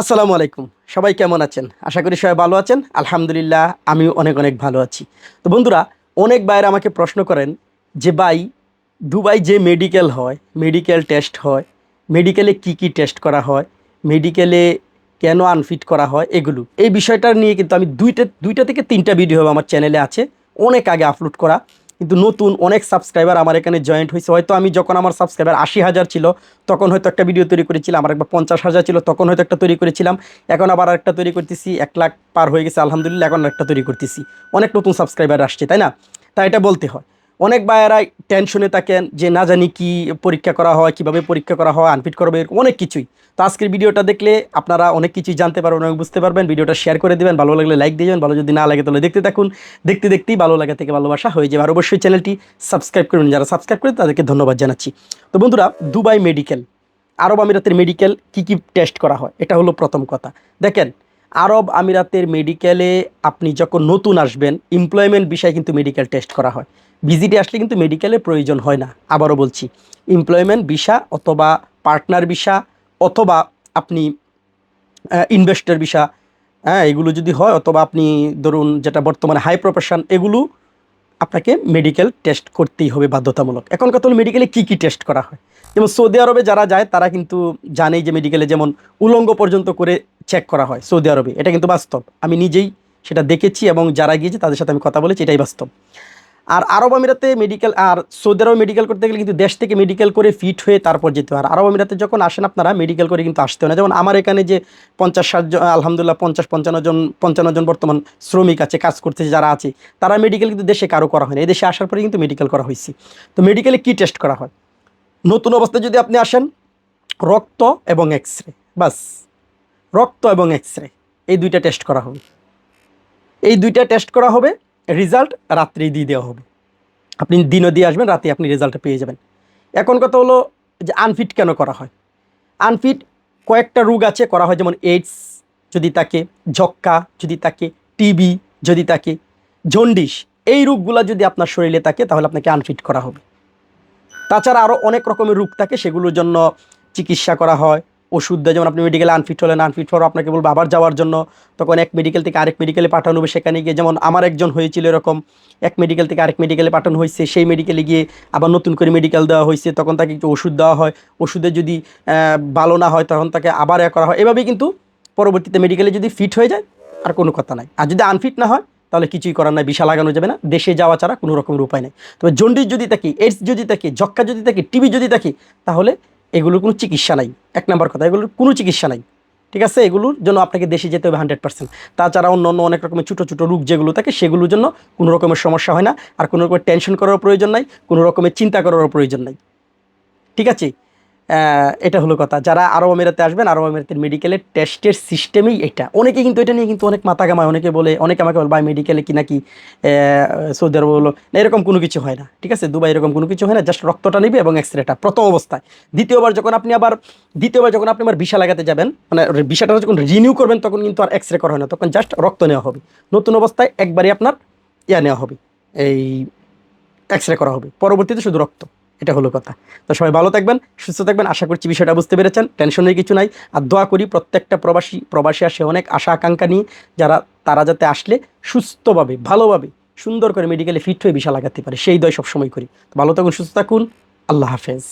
আসসালামু আলাইকুম। সবাই কেমন আছেন? আশা করি সবাই ভালো আছেন। আলহামদুলিল্লাহ, আমিও অনেক অনেক ভালো আছি। তো বন্ধুরা, অনেক বাইরে আমাকে প্রশ্ন করেন যে, ভাই, দুবাই যে মেডিকেল হয় মেডিকেল টেস্ট হয় মেডিকেলে কি কি টেস্ট করা হয় মেডিকেলে কেন আনফিট করা হয়, এগুলো। এই বিষয়টা নিয়ে কিন্তু আমি দুইটা দুইটা থেকে তিনটা ভিডিও আমার চ্যানেলে আছে। অনেক আগে আপলোড করা। কিন্তু নতুন অনেক সাবস্ক্রাইবার আমার এখানে জয়েন্ট হয়েছে। হয়তো আমি যখন আমার সাবস্ক্রাইবার আশি হাজার ছিল, তখন হয়তো একটা ভিডিও তৈরি করেছিলাম, আমার একবার পঞ্চাশ হাজার ছিল, তখন হয়তো একটা তৈরি করেছিলাম। এখন আবার একটা তৈরি করতেছি, এক লাখ পার হয়ে গেছে, আলহামদুলিল্লাহ, এখন একটা তৈরি করতেছি। অনেক নতুন সাবস্ক্রাইবার আসছে, তাই না? তাই এটা বলতে হয়। অনেক বায়েরাই টেনশনে থাকেন যে না জানি কি পরীক্ষা করা হয়, কীভাবে পরীক্ষা করা হয় আনফিট করবে অনেক কিছুই। তো আজকের ভিডিওটা দেখলে আপনারা অনেক কিছুই জানতে পারবেন অনেক বুঝতে পারবেন। ভিডিওটা শেয়ার করে দেবেন, ভালো লাগলে লাইক দিয়ে যাবেন, ভালো যদি না লাগে তাহলে দেখতে থাকুন। দেখতে দেখতেই ভালো লাগা থেকে ভালোবাসা হয়ে যাবে। আর অবশ্যই চ্যানেলটি সাবস্ক্রাইব করুন। যারা সাবস্ক্রাইব করে তাদেরকে ধন্যবাদ জানাচ্ছি। তো বন্ধুরা দুবাই মেডিকেল আরব আমিরাতের মেডিকেল কি কি টেস্ট করা হয়? এটা হলো প্রথম কথা। দেখেন, আরব আমিরাতের মেডিকেলে আপনি যখন নতুন আসবেন এমপ্লয়মেন্ট বিষয়ে কিন্তু মেডিকেল টেস্ট করা হয়। ভিজিটে আসলে কিন্তু মেডিকেলের প্রয়োজন হয় না। আবারও বলছি এমপ্লয়মেন্ট ভিসা অথবা পার্টনার ভিসা অথবা আপনি ইনভেস্টর ভিসা হ্যাঁ এগুলো যদি হয় অথবা আপনি ধরুন যেটা বর্তমানে হাই প্রফেশন এগুলো আপনাকে মেডিকেল টেস্ট করতেই হবে বাধ্যতামূলক। এখন কথা হলো মেডিকেলে কী কী টেস্ট করা হয়? যেমন সৌদি আরবে যারা যায়, তারা কিন্তু জানেই যে মেডিকেলে যেমন উলঙ্গ পর্যন্ত করে চেক করা হয় সৌদি আরবে। এটা কিন্তু বাস্তব। আমি নিজেই সেটা দেখেছি এবং যারা গিয়েছে তাদের সাথে আমি কথা বলেছি, এটাই বাস্তব। আর আরব আমিরাতে মেডিকেল আর সৌদি আরবে মেডিকেল করতে গেলে কিন্তু দেশ থেকে মেডিকেল করে ফিট হয়ে তারপর যেতে হয়। আর আরব আমিরাতে যখন আসেন আপনারা মেডিকেল করে কিন্তু আসতে হয় না। যেমন আমার এখানে যে পঞ্চাশ ষাট জন আলহামদুলিল্লাহ পঞ্চাশ, পঞ্চান্ন জন পঞ্চান্ন জন বর্তমান শ্রমিক আছে, কাজ করতেছে, যারা আছে, তারা মেডিকেল কিন্তু দেশে কারও করা হয় না এই দেশে আসার পরে কিন্তু মেডিকেল করা হয়েছে। তো মেডিকেলে কী টেস্ট করা হয়? নতুন অবস্থায় যদি আপনি আসেন, রক্ত এবং এক্স রে বাস। রক্ত এবং এক্স রে এই দুইটা টেস্ট করা হবে। এই দুইটা টেস্ট করা হবে রেজাল্ট রাত্রেই দিয়ে দেওয়া হবে। আপনি দিনও দিয়ে আসবেন রাতে আপনি রেজাল্টটা পেয়ে যাবেন। এখন কথা হলো যে আনফিট কেন করা হয়? আনফিট কয়েকটা রোগ আছে, করা হয় যেমন এইডস যদি তাকে যক্কা যদি তাকে টিবি যদি তাকে, জন্ডিস, এই রোগগুলো যদি আপনার শরীরে থাকে, তাহলে আপনাকে আনফিট করা হবে। তাছাড়া আরও অনেক রকমের রোগ থাকে, সেগুলোর জন্য চিকিৎসা করা হয়। ওষুধ দেয়, যেমন আপনি মেডিকেলে আনফিট হলেন আনফিট হওয়ার আপনাকে বলব আবার যাওয়ার জন্য, তখন এক মেডিকেল থেকে আরেক মেডিকেলে পাঠানো হবে, সেখানে গিয়ে যেমন আমার একজন হয়েছিল এরকম, এক মেডিকেল থেকে আরেক মেডিকেলে পাঠানো হয়েছে, সেই মেডিকেলে গিয়ে আবার নতুন করে মেডিকেল দেওয়া হয়েছে, তখন তাকে একটু ওষুধ দেওয়া হয়, ওষুধে যদি ভালো না হয়, তখন তাকে আবার এ করা হয়, এভাবেই কিন্তু পরবর্তীতে মেডিকেলে যদি ফিট হয়ে যায়, আর কোনো কথা নাই। আর যদি আনফিট না হয়, তাহলে কিছুই করার নাই বিশা লাগানো যাবে না, দেশে যাওয়া ছাড়া কোনো রকমের উপায় নেই। তবে জন্ডিস যদি থাকে এইডস যদি থাকে যক্কা যদি থাকে টিবি যদি থাকে, তাহলে এগুলোর কোনো চিকিৎসা নাই। এক নম্বর কথা, এগুলোর কোনো চিকিৎসা নাই। ঠিক আছে? এগুলোর জন্য আপনাকে দেশে যেতে হবে হান্ড্রেড পার্সেন্ট। তাছাড়া অন্য অন্য অনেক রকমের ছোটো ছোটো রোগ যেগুলো থাকে, সেগুলোর জন্য কোনো রকমের সমস্যা হয় না। আর কোনো রকমের টেনশন করার প্রয়োজন নাই, কোনো রকমের চিন্তা করারও প্রয়োজন নাই। ঠিক আছে? এটা হলো কথা। যারা আরব আমিরাতে আসবেন, আরব আমিরাতের মেডিকেলের টেস্টের সিস্টেমই এটা। অনেকে কিন্তু এটা নিয়ে কিন্তু অনেক মাথা কামায় অনেকে বলে, অনেকে আমাকে বলে, ভাই মেডিকেলে কি নাকি সৌদি আরব বলো এরকম কোনো কিছু হয় না, ঠিক আছে? দুবাই এরকম কোনো কিছু হয় না জাস্ট রক্তটা নেবে এবং এক্স রেটা প্রথম অবস্থায়। দ্বিতীয়বার যখন আপনি আবার, দ্বিতীয়বার যখন আপনি আবার ভিসা লাগাতে যাবেন মানে ভিসাটা যখন রিনিউ করবেন, তখন কিন্তু আর এক্স রে করা হয় না, তখন জাস্ট রক্ত নেওয়া হবে। নতুন অবস্থায় একবারই আপনার ইয়া নেওয়া হবে, এই এক্স রে করা হবে। পরবর্তীতে শুধু রক্ত। এটা হলো কথা। তো সবাই ভালো থাকবেন, সুস্থ থাকবেন। আশা করছি বিষয়টা বুঝতে পেরেছেন, টেনশনের কিছু নাই। আর দোয়া করি প্রত্যেকটা প্রবাসী প্রবাসী আসে অনেক আশা আকাঙ্ক্ষা নিয়ে, যারা, তারা যাতে আসলে সুস্থভাবে, ভালোভাবে, সুন্দর করে মেডিকেলে ফিট হয়ে বিশা লাগাতে পারে। সেই দয় সবসময় করি। ভালো থাকুন, সুস্থ থাকুন। আল্লাহ হাফেজ।